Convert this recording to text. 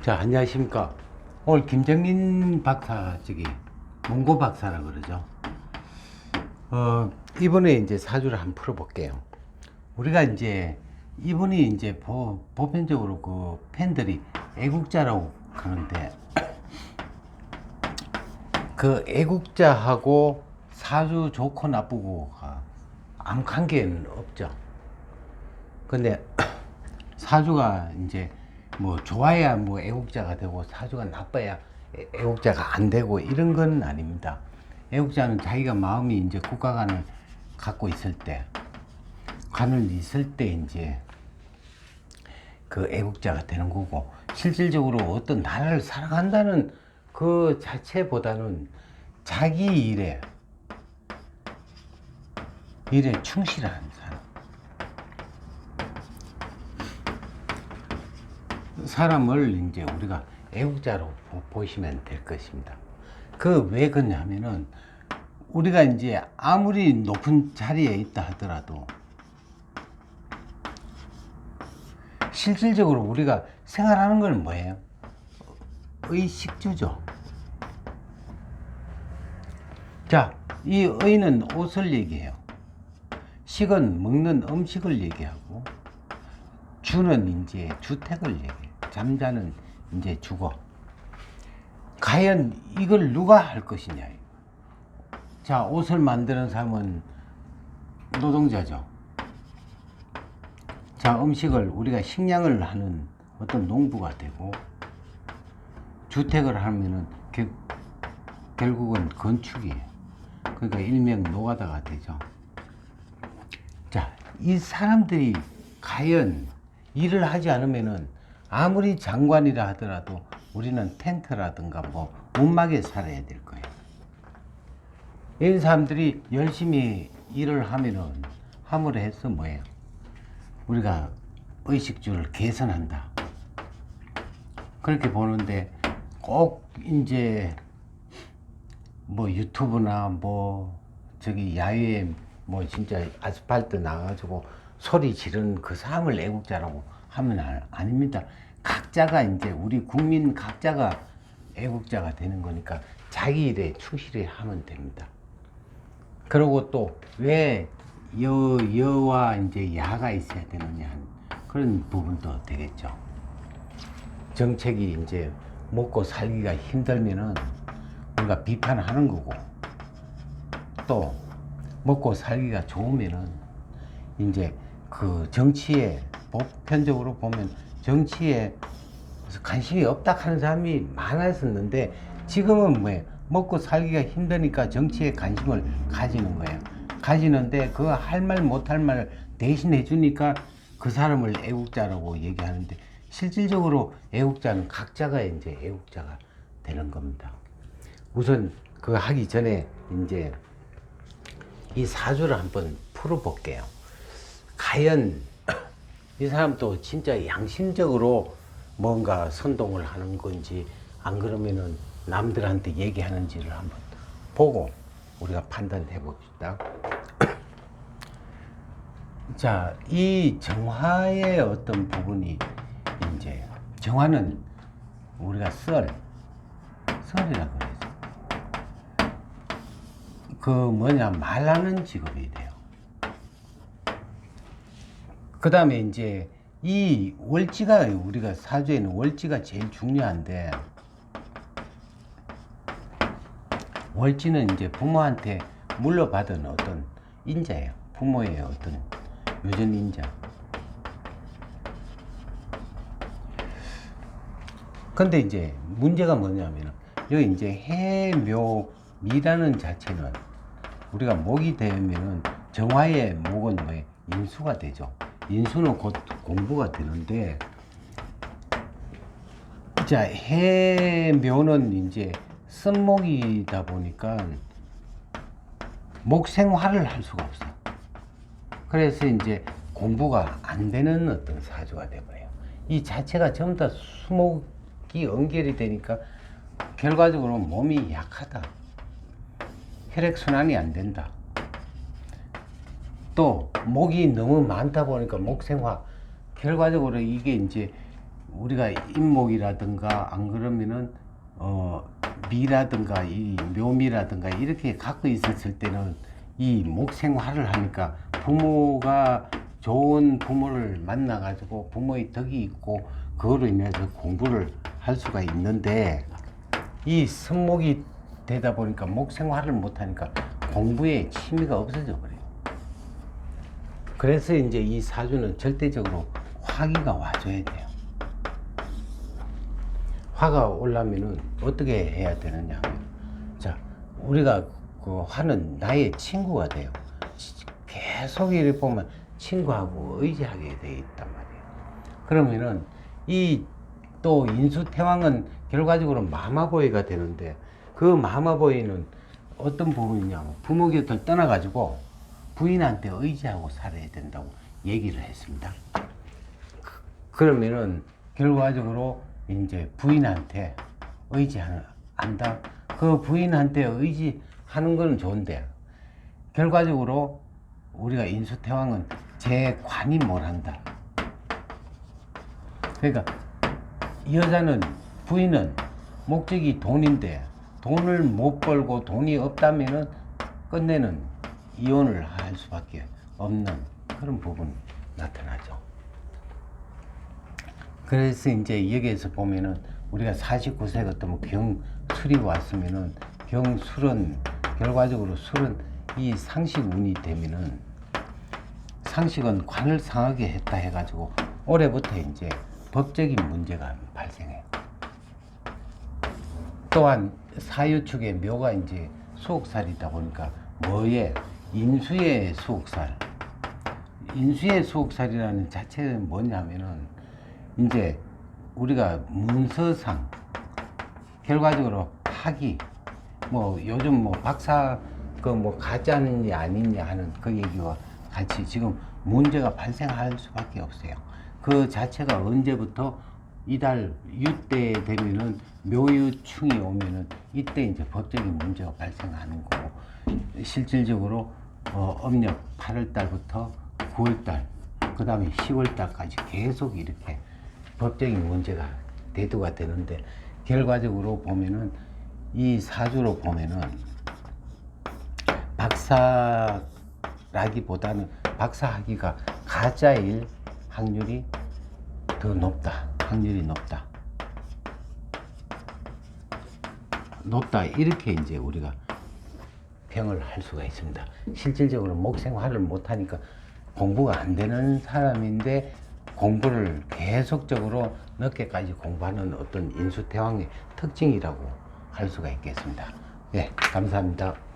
자, 안녕하십니까. 오늘 김정민 박사, 저기, 몽고 박사라 그러죠. 어, 이번에 이제 사주를 한번 풀어볼게요. 우리가 이제, 이분이 이제 보, 보편적으로 그 팬들이 애국자라고 하는데, 그 애국자하고 사주 좋고 나쁘고가 아무 관계는 없죠. 근데 사주가 이제 뭐 좋아야 뭐 애국자가 되고 사주가 나빠야 애- 애국자가 안 되고 이런 건 아닙니다. 애국자는 자기가 마음이 이제 국가관을 갖고 있을 때, 관을 있을 때 이제 그 애국자가 되는 거고 실질적으로 어떤 나라를 사랑한다는 그 자체보다는 자기 일에 일에 충실한 사람. 사람을 이제 우리가 애국자로 보- 보시면 될 것입니다. 그 왜 그러냐면은 우리가 이제 아무리 높은 자리에 있다 하더라도 실질적으로 우리가 생활하는 건 뭐예요? 의식주죠. 자, 이 의는 옷을 얘기해요. 식은 먹는 음식을 얘기하고 주는 이제 주택을 얘기해요. 잠자는 이제 주거. 과연 이걸 누가 할 것이냐. 자, 옷을 만드는 사람은 노동자죠. 자, 음식을 우리가 식량을 하는 어떤 농부가 되고 주택을 하면은 결, 결국은 건축이에요. 그러니까 일명 노가다가 되죠. 자, 이 사람들이 과연 일을 하지 않으면은 아무리 장관이라 하더라도 우리는 텐트라든가 뭐 움막에 살아야 될 거예요. 이런 사람들이 열심히 일을 하면은 함으로 해서 뭐예요? 우리가 의식주를 개선한다. 그렇게 보는데 꼭 이제 뭐 유튜브나 뭐 저기 야외에 뭐 진짜 아스팔트 나가지고 소리 지르는 그 사람을 애국자라고 하면 아- 아닙니다. 각자가 이제 우리 국민 각자가 애국자가 되는 거니까 자기 일에 충실히 하면 됩니다. 그리고 또왜 여, 여와 이제 야가 있어야 되느냐 그런 부분도 되겠죠. 정책이 이제 먹고 살기가 힘들면은 우리가 비판하는 거고 또 먹고 살기가 좋으면은 이제 그 정치에 보편적으로 보면 정치에 관심이 없다 하는 사람이 많았었는데 지금은 뭐 먹고 살기가 힘드니까 정치에 관심을 가지는 거예요. 가지는데 그 할 말 못 할 말 대신해 주니까 그 사람을 애국자라고 얘기하는데 실질적으로 애국자는 각자가 이제 애국자가 되는 겁니다. 우선 그 하기 전에 이제 이 사주를 한번 풀어볼게요. 과연 이 사람도 진짜 양심적으로 뭔가 선동을 하는 건지 안 그러면은 남들한테 얘기하는지를 한번 보고 우리가 판단해 봅시다. 자, 이 정화의 어떤 부분이 이제 정화는 우리가 썰, 썰이라 그러죠. 그 뭐냐 말하는 직업이 돼요. 그 다음에 이제 이 월지가 우리가 사주에는 월지가 제일 중요한데 월지는 이제 부모한테 물려받은 어떤 인자예요. 부모의 어떤 유전 인자. 근데 이제 문제가 뭐냐면 여기 이제 해묘미라는 자체는 우리가 목이 되면은 정화의 목은 뭐예요? 인수가 되죠. 인수는 곧 공부가 되는데 자 해묘는 이제 쓴목이다 보니까 목생화를 할 수가 없어. 그래서 이제 공부가 안 되는 어떤 사주가 돼버려요. 이 자체가 전부 다 수목이 연결이 되니까 결과적으로 몸이 약하다. 혈액순환이 안 된다. 또 목이 너무 많다 보니까 목생화 결과적으로 이게 이제 우리가 인목이라든가 안 그러면은 어 미라든가 이 묘미라든가 이렇게 갖고 있었을 때는 이 목생활을 하니까 부모가 좋은 부모를 만나 가지고 부모의 덕이 있고 그거로 인해서 공부를 할 수가 있는데 이 성목이 되다 보니까 목생활을 못 하니까 공부에 취미가 없어져 버려요. 그래서 이제 이 사주는 절대적으로 화기가 와줘야 돼요. 화가 올라면은 어떻게 해야 되느냐. 자 우리가 그 화는 나의 친구가 돼요. 치- 계속 이렇게 보면 친구하고 의지하게 돼 있단 말이에요. 그러면은 이 또 인수태왕은 결과적으로 마마보이가 되는데 그 마마보이는 어떤 부분이냐면 부모 곁을 떠나가지고 부인한테 의지하고 살아야 된다고 얘기를 했습니다 그러면은 결과적으로 이제 부인한테 의지하는 한다. 그 부인한테 의지하는 건 좋은데 결과적으로 우리가 인수태왕은 제 관이 뭘 한다. 그러니까 여자는 부인은 목적이 돈인데 돈을 못 벌고 돈이 없다면은 끝내는 이혼을 할 수밖에 없는 그런 부분 나타나죠. 그래서 이제 여기에서 보면은 우리가 49세가 또뭐 경술이 왔으면은 경술은 결과적으로 술은 이 상식운이 되면은 상식은 관을 상하게 했다 해가지고 올해부터 이제 법적인 문제가 발생해요. 또한 사유축의 묘가 이제 수옥살이다 보니까 뭐에 인수의 수옥살 인수의 수옥살이라는 자체는 뭐냐면은 이제 우리가 문서상 결과적으로 학위 뭐 요즘 뭐 박사 그 뭐 가짜느냐 아니냐 하는 그 얘기와 같이 지금 문제가 발생할 수밖에 없어요. 그 자체가 언제부터 이달 유때 되면은 묘유충이 오면은 이때 이제 법적인 문제가 발생하는 거고 실질적으로 어, âm 력 8월 달부터 9월 달, 그 다음에 10월 달까지 계속 이렇게 법적인 문제가 대두가 되는데 결과적으로 보면은 이 사주로 보면은 박사라기보다는 박사학위가 가짜일 확률이 더 높다. 확률이 높다. 높다. 이렇게 이제 우리가 평을 할 수가 있습니다. 실질적으로 목생활을 못하니까 공부가 안 되는 사람인데 공부를 계속적으로 늦게까지 공부하는 어떤 인수태왕의 특징이라고 할 수가 있겠습니다. 예, 감사합니다.